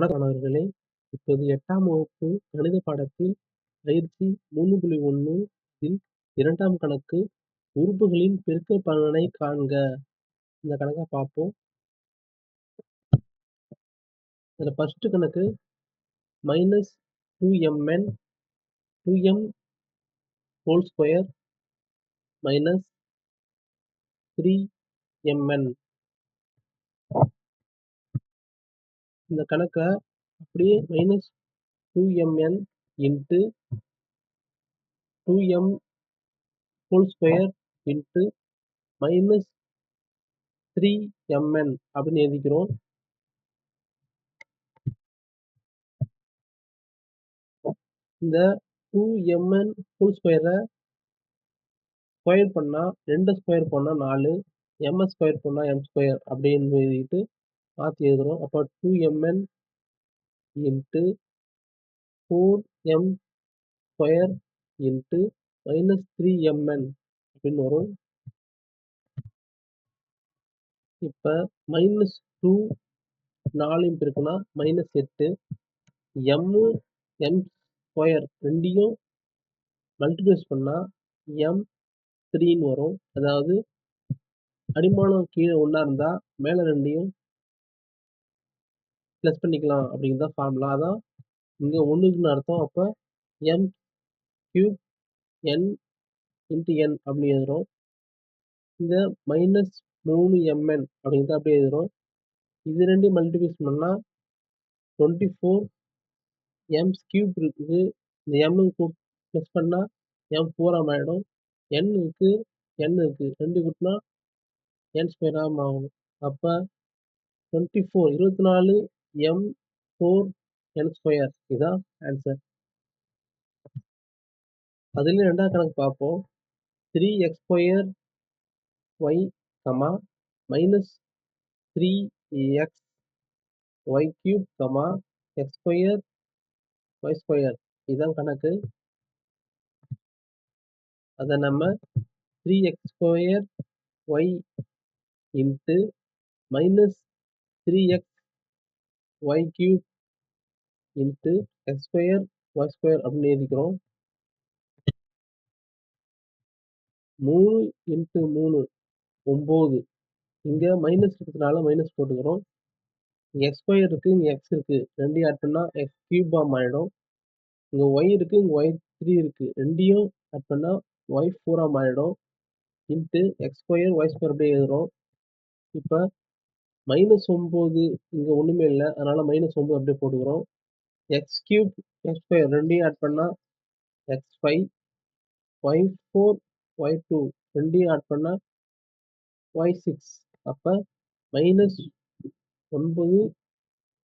வணக்கமாணவர்களே இப்போது எட்டாம் வகுப்பு கணித பாடத்தில் பயிற்சி மூணு புள்ளி ஒன்று இல் இரண்டாம் கணக்கு உறுப்புகளின் பெருக்கல் பலனை காண்க. இந்த கணக்கை பார்ப்போம். இதில் ஃபஸ்ட்டு கணக்கு minus two MN two M whole square minus three MN இந்த கணக்கை அப்படியே minus two MN into two M whole square into minus three MN அப்படின்னு எழுதிக்கிறோம். இந்த டூ எம்என் ஹோல் ஸ்கொயரை ஸ்கொயர் பண்ணால் ரெண்டு ஸ்கொயர் பண்ணால் நாலு எம்எஸ் ஸ்கொயர் பண்ணால் எம் ஸ்கொயர் அப்படின்னு எழுதிட்டு மாற்றி எழுதுகிறோம் அப்போ two MN into four M square into minus three MN அப்படின்னு வரும். இப்போ மைனஸ் டூ நாலையும் இருக்குன்னா மைனஸ் எட்டு. எம்மு எம் ஸ்கொயர் ரெண்டையும் மல்டிப்ளைஸ் பண்ணால் எம் த்ரீன்னு வரும். அதாவது அடிமானம் கீழே ஒன்றா இருந்தால் மேலே ரெண்டையும் ப்ளஸ் பண்ணிக்கலாம் அப்படிங்கிறது தான் ஃபார்முலா அதான் இங்கே ஒன்றுக்குன்னு அர்த்தம். அப்போ M cube N into N அப்படின்னு எழுதுகிறோம் இந்த மைனஸ் மூணு எம்என் அப்படிங்கிறத அப்படியே எழுதுகிறோம் இது ரெண்டையும் மல்டிபிள்ஸ் பண்ணால் டுவெண்ட்டி ஃபோர் எம்ஸ் கியூப் இருக்குது. இந்த எம்முக்கு ப்ளஸ் பண்ணால் எம் ஃபோராக ஆகிடும் என் இருக்குது என் இருக்குது ரெண்டு கூட்டினா என் ஸ்கொயராக ஆகணும். அப்போ டுவெண்ட்டி ஃபோர் இருபத்தி நாலு எம் ஃபோர் என் ஸ்கொயர் இதுதான் ஆன்சர் அதுலேயும் ரெண்டாவது கணக்கு பார்ப்போம். Three X square Y comma minus three X Y cube comma X square Y square இதுதான் கணக்கு. அதை நம்ம three X square Y into minus three X Y cube into X square Y square அப்படின்னு எழுதிக்கிறோம். மூணு இன்ட்டு மூணு ஒம்பது. இங்கே மைனஸ் இருக்கிறதுனால மைனஸ் போட்டுக்கிறோம். இங்கே எக்ஸ் ஸ்கொயர் இருக்குது இங்கே எக்ஸ் இருக்குது ரெண்டையும் ஆட் பண்ணால் எக்ஸ் கியூப் ஃபார்ம் ஆகிடும் இங்கே ஒய் இருக்குது இங்கே ஒய் த்ரீ இருக்குது ரெண்டையும் ஆட் பண்ணால் ஒய் ஃபோராக ஆகிடும் into X square Y square அப்படியே எழுதுகிறோம் இப்போ மைனஸ் ஒம்பது இங்கே ஒன்றுமே இல்லை அதனால் மைனஸ் ஒம்பது அப்படியே போட்டுக்கிறோம். x3 x2 2யும் ஆட் பண்ணால் எக்ஸ் ஃபைவ் பண்ணா ஃபோர் y4 டூ ரெண்டையும் ஆட் பண்ண ஒய் சிக்ஸ் அப்போ மைனஸ் பண்ணா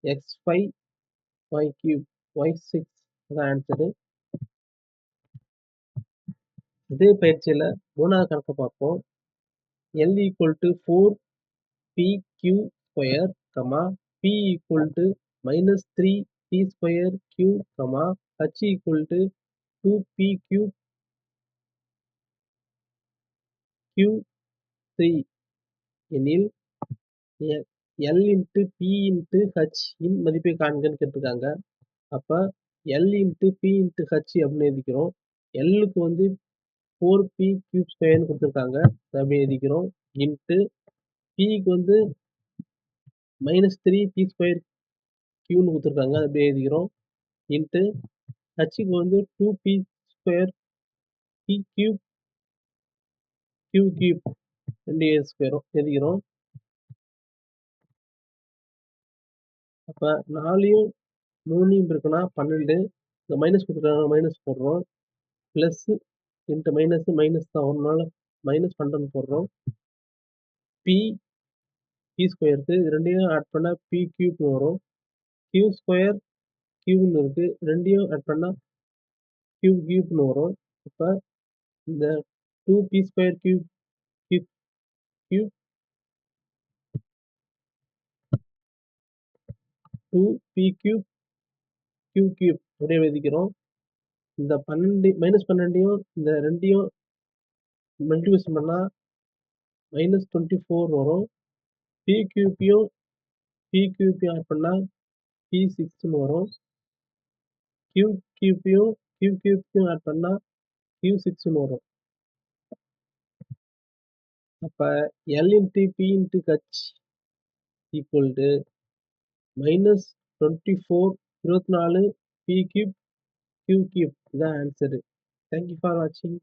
X five -9 x5 Y six தான் ஆன்சரு. இதே பயிற்சியில் மூணாவது கணக்கை பார்ப்போம். L four PQ square comma P equal to minus three P square Q comma H equal to two P Q Q three எனில் L into P into H இன் மதிப்பை காண்கன்னு கேட்டிருக்காங்க. அப்போ L into P into H அப்படின்னு எழுதிக்கிறோம். எல்லுக்கு வந்து four B cube ஸ்கொயர்னு கொடுத்துருக்காங்க. அப்படி எழுதிக்கிறோம். இன்ட்டு பிக்கு வந்து மைனஸ் த்ரீ பி ஸ்கொயர் கியூன்னு கொடுத்துருக்காங்க. அது அப்படியே எழுதிக்கிறோம். இன்ட்டு ஹச்சுக்கு வந்து two P square P cube Q cube ரெண்டு ஏ ஸ்கொயரும் எழுதிக்கிறோம். அப்போ நாலையும் மூணையும் இருக்குன்னா பன்னெண்டு. இந்த மைனஸ் கொடுத்துருக்காங்க மைனஸ் போடுறோம். ப்ளஸ்ஸு இன்ட்டு மைனஸ் மைனஸ் தான். ஒருனால மைனஸ் பன்னெண்டு போடுறோம். பி பி ஸ்கொயருக்கு இது ரெண்டையும் ஆட் பண்ணால் பி கியூப்னு வரும். கியூ ஸ்கொயர் கியூப்னு இருக்குது ரெண்டையும் ஆட் பண்ணால் கியூப் கியூப்னு வரும். இப்போ இந்த two P square cube cube cube two P cube Q cube அப்படியே எழுதிக்கிறோம் இந்த பன்னெண்டு மைனஸ் பன்னெண்டையும் இந்த ரெண்டையும் மல்டிபிளேஷன் பண்ணால் மைனஸ் டுவெண்ட்டி ஃபோர் வரும். பி கியூபியும் பி ஆட் பண்ணால் பி சிக்ஸ்னு வரும். கியூ கியூப்பையும் கியூ ஆட் பண்ணால் கியூ சிக்ஸ்னு வரும். அப்போ L into P into H equal to minus twenty four இருபத்தி நாலு பி கியூப் கியூ கியூப் இதான் ஆன்சரு தேங்க்யூ ஃபார் வாட்சிங்